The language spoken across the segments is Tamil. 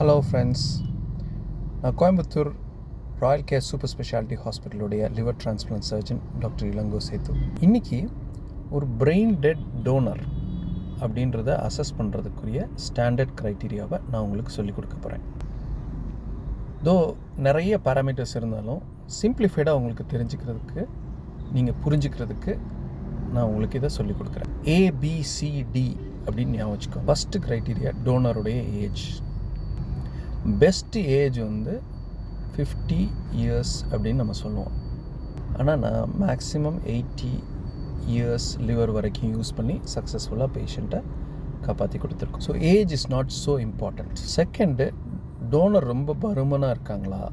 ஹலோ ஃப்ரெண்ட்ஸ் நான் Coimbatore royal care super speciality ஹாஸ்பிட்டலுடைய liver transplant surgeon doctor Ilango Sethu இன்றைக்கி ஒரு பிரெயின் டெட் டோனர் அப்படின்றத அசஸ் பண்ணுறதுக்குரிய ஸ்டாண்டர்ட் க்ரைட்டீரியாவை நான் உங்களுக்கு சொல்லிக் கொடுக்க போகிறேன் தோ நிறைய பேராமீட்டர்ஸ் இருந்தாலும் சிம்பிளிஃபைடாக உங்களுக்கு தெரிஞ்சுக்கிறதுக்கு நீங்கள் புரிஞ்சுக்கிறதுக்கு நான் உங்களுக்கு இதை சொல்லிக் கொடுக்குறேன். ஏபிசிடி அப்படின்னு ஞாபகம் வச்சுக்கோ ஃபஸ்ட்டு க்ரைட்டீரியா டோனருடைய ஏஜ் பெஸ்ட் ஏஜ் வந்து ஃபிஃப்டி இயர்ஸ் அப்படின்னு நம்ம சொல்லுவோம். ஆனால் நான் மேக்ஸிமம் எயிட்டி இயர்ஸ் லிவர் வரைக்கும் யூஸ் பண்ணி சக்ஸஸ்ஃபுல்லாக பேஷண்ட்டை காப்பாற்றி கொடுத்துருக்கோம். So age is not so important second donor ரொம்ப பருமனாக இருக்காங்களா?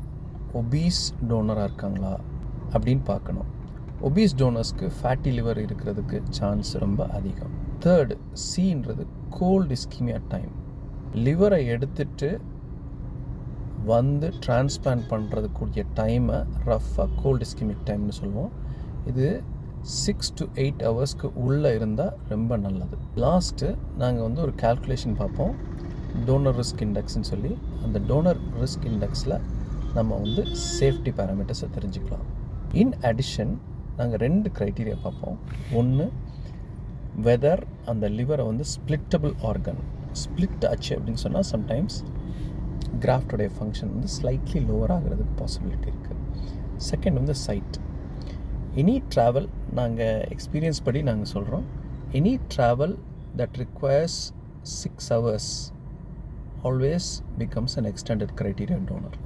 ஒபீஸ் டோனராக இருக்காங்களா? அப்படின்னு பார்க்கணும். ஒபீஸ் டோனர்ஸ்க்கு ஃபேட்டி லிவர் இருக்கிறதுக்கு சான்ஸ் ரொம்ப அதிகம். தேர்டு சின்றது கோல்டு இஸ்கிமியா டைம் லிவரை எடுத்துட்டு வந்து டிரான்ஸ்பிளான்ட் பண்ணுறதுக்குரிய டைமை ரஃப்பாக கோல்டு இஸ்கிமிக் டைம்னு சொல்லுவோம். இது சிக்ஸ் டு எயிட் ஹவர்ஸ்க்கு உள்ளே இருந்தால் ரொம்ப நல்லது. லாஸ்ட்டு நாங்கள் வந்து ஒரு கால்குலேஷன் பார்ப்போம். டோனர் ரிஸ்க் இண்டெக்ஸ்னு சொல்லி. அந்த டோனர் ரிஸ்க் இண்டெக்ஸில் நம்ம வந்து சேஃப்டி பேராமீட்டர்ஸை தெரிஞ்சுக்கலாம். இன் அடிஷன் நாங்கள் ரெண்டு க்ரைட்டீரியா பார்ப்போம். ஒன்று வெதர் அந்த லிவரை வந்து ஸ்பிளிட்டபிள் ஆர்கன் ஸ்பிளிட் ஆச்சு அப்படின்னு சொன்னால் சம்டைம்ஸ் கிராஃப்டோடைய ஃபங்க்ஷன் வந்து ஸ்லைட்லி லோவர் ஆகிறதுக்கு பாசிபிலிட்டி இருக்குது செகண்ட் வந்து சைட் எனி ட்ராவல் நாங்கள் எக்ஸ்பீரியன்ஸ் படி நாங்கள் சொல்கிறோம் any travel that requires six hours always becomes an extended criterion donor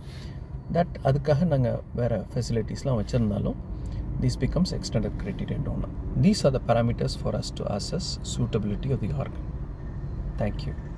that அதுக்காக நாங்கள் வேறு ஃபெசிலிட்டிஸ்லாம் வச்சுருந்தாலும் these becomes extended criterion donor these are the parameters for us to assess suitability of the organ Thank.